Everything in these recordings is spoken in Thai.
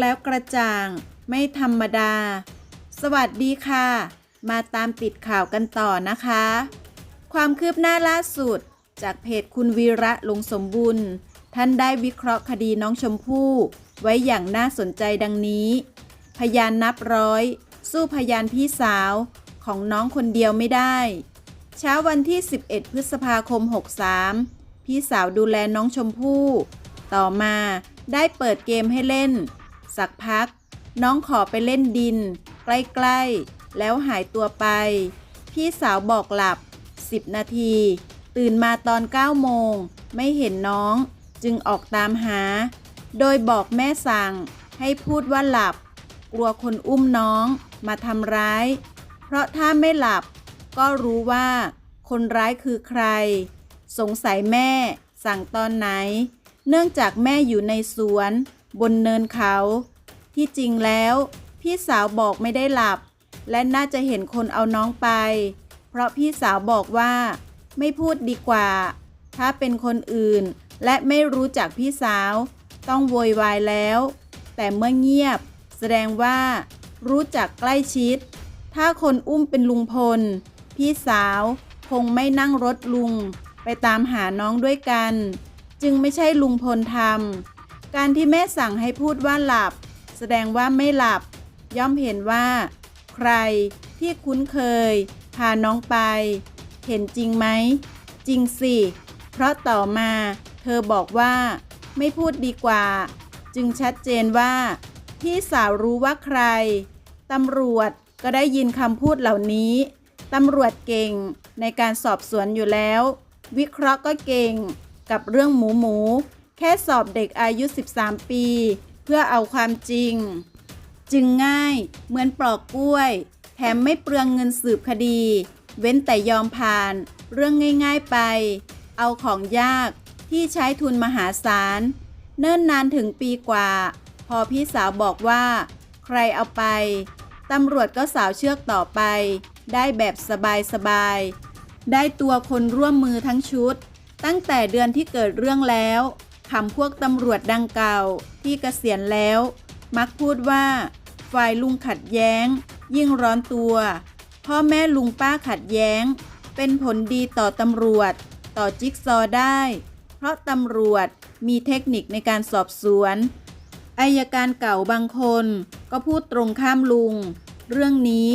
แล้วกระจ่าง ไม่ธรรมดา สวัสดีค่ะ มาตามติดข่าวกันต่อนะคะ ความคืบหน้าล่าสุด จากเพจคุณวีระลงสมบุญ ท่านได้วิเคราะห์คดีน้องชมพู่ ไว้อย่างน่าสนใจดังนี้ พยานนับร้อย สู้พยานพี่สาวของน้องคนเดียวไม่ได้ เช้าวันที่ 11 พฤษภาคม 63 พี่สาวดูแลน้องชมพู่ ต่อมาได้เปิดเกมให้เล่น สักพัก น้องขอไปเล่นดิน ใกล้ๆ แล้วหายตัวไป พี่สาวบอกหลับ 10 นาที ตื่นมาตอน9โมง ไม่เห็นน้องจึงออกตามหา โดยบอกแม่สั่ง ให้พูดว่าหลับ กลัวคนอุ้มน้องมาทำร้าย เพราะถ้าไม่หลับ ก็รู้ว่า คนร้ายคือใคร สงสัยแม่สั่งตอนไหน เนื่องจากแม่อยู่ในสวน บนเนินเขา ที่จริงแล้ว พี่สาวบอกไม่ได้หลับ และน่าจะเห็นคนเอาน้องไป เพราะพี่สาวบอกว่า ไม่พูดดีกว่า ถ้าเป็นคนอื่น และไม่รู้จักพี่สาว ต้องโวยวายแล้ว แต่เมื่อเงียบ แสดงว่า รู้จักใกล้ชิด ถ้าคนอุ้มเป็นลุงพล พี่สาวคงไม่นั่งรถลุง ไปตามหาน้องด้วยกัน จึงไม่ใช่ลุงพลทำ การที่แม่สั่งให้พูดว่าหลับ แสดงว่าไม่หลับ ย่อมเห็นว่า ใครที่คุ้นเคย พาน้องไป เห็นจริงไหม จริงสิ เพราะต่อมาเธอบอกว่า ไม่พูดดีกว่า จึงชัดเจนว่า พี่สาวรู้ว่าใคร ตำรวจก็ได้ยินคำพูดเหล่านี้ ตำรวจเก่งในการสอบสวนอยู่แล้ว วิเคราะห์ก็เก่งกับเรื่องหมูหมู แค่สอบเด็กอายุ 13 ปี เพื่อเอาความจริง จึงง่ายเหมือนปลอกกล้วย แถมไม่เปลืองเงินสืบคดี เว้นแต่ยอมผ่าน เรื่องง่ายๆไป เอาของยากที่ใช้ทุนมหาศาล เนิ่นนานถึงปีกว่า พอพี่สาวบอกว่า ใครเอาไปตำรวจก็สาวเชือกต่อไป ได้แบบสบายๆได้ตัวคนร่วมมือทั้งชุด ตั้งแต่เดือนที่เกิดเรื่องแล้ว คำพวกตำรวจดังเก่าที่เกษียณแล้ว มักพูดว่า ฝ่ายลุงขัดแย้ง ยิ่งร้อนตัว พ่อแม่ลุงป้าขัดแย้ง เป็นผลดีต่อตำรวจ ต่อจิ๊กซอได้ เพราะตำรวจมีเทคนิคในการสอบสวนอายการเก่าบางคน ก็พูดตรงข้ามลุง เรื่องนี้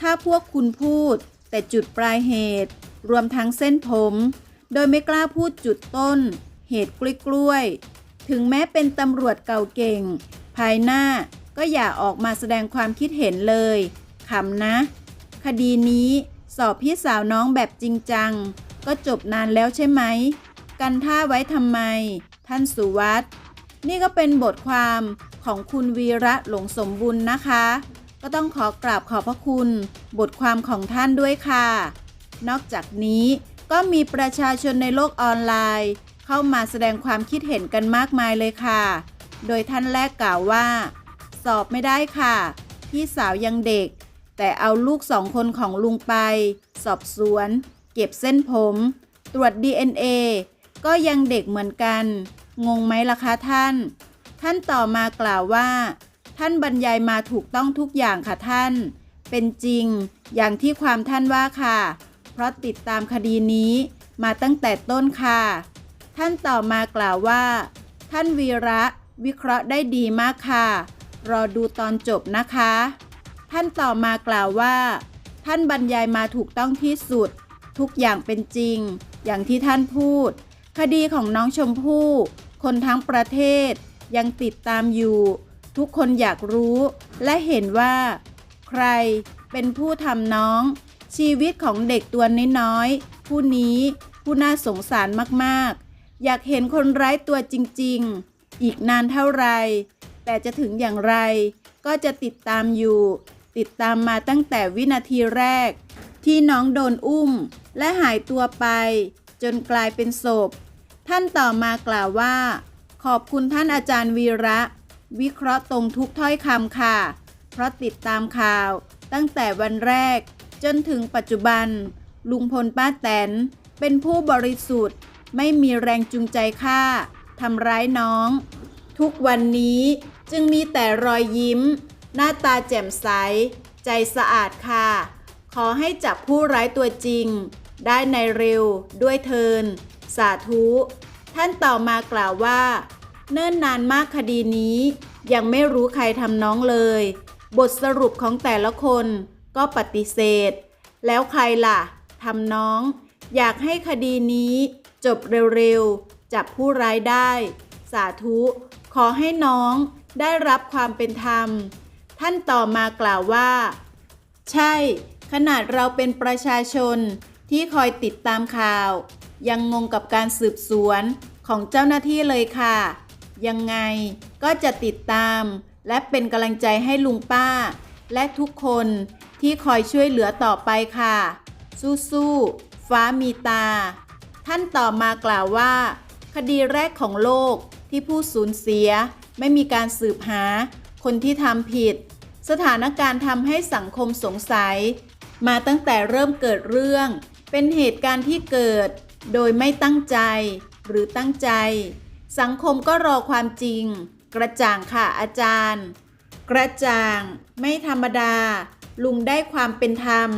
ถ้าพวกคุณพูด แต่จุดปลายเหตุ รวมทั้งเส้นผม โดยไม่กล้าพูดจุดต้น เหตุกล้วยๆ ถึงแม้เป็นตำรวจเก่าเก่ง ภายหน้าก็อย่าออกมาแสดงความคิดเห็นเลยขำนะ คดีนี้สอบพี่สาวน้องแบบจริงจัง ก็จบนานแล้วใช่ไหม กันท่าไว้ทำไม ท่านสุวัตนี่ก็เป็นบทความของคุณวีระหลงสมบุญนะคะ ก็ต้องขอกราบขอบพระคุณ บทความของท่านด้วยค่ะ นอกจากนี้ก็มีประชาชนในโลกออนไลน์ เข้ามาแสดงความคิดเห็นกันมากมายเลยค่ะ โดยท่านแรกกล่าวว่า สอบไม่ได้ค่ะ พี่สาวยังเด็ก แต่เอาลูกสองคนของลุงไป สอบสวน เก็บเส้นผม ตรวจ DNA ก็ยังเด็กเหมือนกัน งงไหมล่ะคะท่าน ท่านต่อมากล่าวว่า ท่านบรรยายมาถูกต้องทุกอย่างค่ะท่าน เป็นจริงอย่างที่ความท่านว่าค่ะ เพราะติดตามคดีนี้มาตั้งแต่ต้นค่ะ ท่านต่อมากล่าวว่า ท่านวีระวิเคราะห์ได้ดีมากค่ะ รอดูตอนจบนะคะ ท่านต่อมากล่าวว่า ท่านบรรยายมาถูกต้องที่สุด ทุกอย่างเป็นจริง อย่างที่ท่านพูด คดีของน้องชมพู่ คนทั้งประเทศ ยังติดตามอยู่ ทุกคนอยากรู้ และเห็นว่า ใครเป็นผู้ทำน้อง ชีวิตของเด็กตัวน้อยๆผู้นี้ผู้น่าสงสารมากๆ อยากเห็นคนร้ายตัวจริง ๆ อีกนานเท่าไร แต่จะถึงอย่างไร ก็จะติดตามอยู่ ติดตามมาตั้งแต่วินาทีแรก ที่น้องโดนอุ้ม และหายตัวไป จนกลายเป็นศพ ท่านต่อมากล่าวว่า ขอบคุณท่านอาจารย์วีระ วิเคราะห์ตรงทุกถ้อยคำค่ะ เพราะติดตามข่าว ตั้งแต่วันแรก จนถึงปัจจุบัน ลุงพลป้าแตนเป็นผู้บริสุทธิ์ ไม่มีแรงจูงใจฆ่าทำร้ายน้อง ทุกวันนี้จึงมีแต่รอยยิ้ม หน้าตาแจ่มใส ใจสะอาดค่ะ ขอให้จับผู้ร้ายตัวจริง ได้ในเร็ว ด้วยเทิน สาธุ ท่านต่อมากล่าวว่า เนิ่นนานมากคดีนี้ ยังไม่รู้ใครทำน้องเลย บทสรุปของแต่ละคนก็ปฏิเสธ แล้วใครล่ะทำน้อง อยากให้คดีนี้ จบเร็วๆ จับผู้ร้ายได้ สาธุ ขอให้น้องได้รับความเป็นธรรม ท่านต่อมากล่าวว่า ใช่ ขนาดเราเป็นประชาชนที่คอยติดตามข่าว ยังงงกับการสืบสวนของเจ้าหน้าที่เลยค่ะ ยังไงก็จะติดตาม และเป็นกำลังใจให้ลุงป้า และทุกคนที่คอยช่วยเหลือต่อไปค่ะ สู้ๆฟ้ามีตา ท่านต่อมากล่าวว่า คดีแรกของโลกที่ผู้สูญเสีย ไม่มีการสืบหา คนที่ทำผิด สถานการณ์ทำให้สังคมสงสัย มาตั้งแต่เริ่มเกิดเรื่อง เป็นเหตุการณ์ที่เกิด โดยไม่ตั้งใจหรือตั้งใจ สังคมก็รอความจริง กระจ่างค่ะอาจารย์ กระจ่าง ไม่ธรรมดา ลุงได้ความเป็นธรรม